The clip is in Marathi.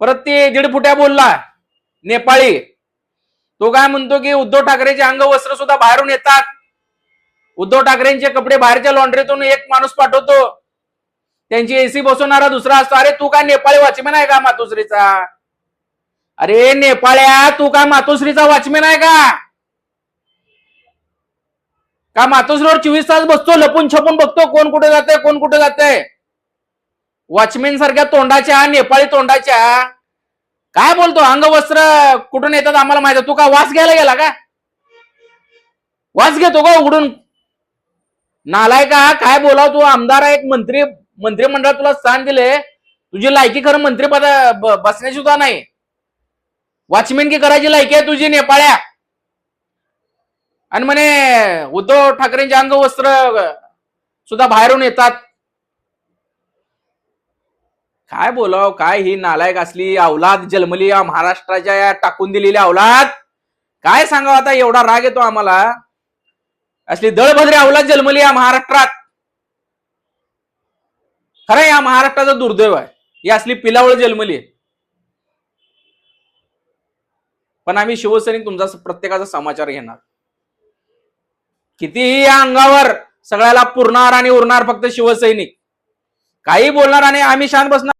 परत ते दीड फुट्या बोलला नेपाळी. तो काय म्हणतो की उद्धव ठाकरेचे अंगवस्त्र सुद्धा बाहेरून येतात. उद्धव ठाकरेंचे कपडे बाहेरच्या लॉन्ड्रीतून एक माणूस पाठवतो. त्यांची एसी बसवणारा दुसरा असतो. अरे तू काय नेपाळी वॉचमॅन आहे का मातोश्रीचा? अरे नेपाळ्या तू काय मातोश्रीचा वॉचमॅन आहे का? का मातोश्रीवर चोवीस तास बसतो लपून छपून बघतो कोण कुठे जाते कोण कुठे जाते वॉचमॅन सारख्या तोंडाच्या नेपाळी तोंडाच्या. काय बोलतो अंगवस्त्र कुठून येतात आम्हाला माहिती तू का वास घ्यायला गेला का? वास घेतो का उघडून? नालाय का? काय बोलाव तू? आमदार आहे एक मंत्री मंत्रिमंडळ तुला स्थान दिले. तुझी लायकी खरं मंत्रीपद ब- बसण्याची सुद्धा नाही. वॉचमॅन की करायची लायकी आहे तुझी नेपाळ्या. आणि म्हणे उद्धव ठाकरेंचे अंगवस्त्र सुद्धा बाहेरून येतात. काय बोलाव काय ही नालायक असली अवलाद जन्मली या महाराष्ट्राच्या या टाकून दिलेली अवलाद काय सांगावं आता? एवढा राग येतो आम्हाला. असली दळभद्री अवलाद जन्मली या महाराष्ट्रात. खरं या महाराष्ट्राचं दुर्दैव आहे. ही असली पिलावळ जन्मली आहे. पण आम्ही शिवसैनिक तुमचा प्रत्येकाचा समाचार घेणार. कितीही या अंगावर सगळ्याला पुरणार आणि उरणार फक्त शिवसैनिक. काही बोलणार आणि आम्ही शांत बसणार.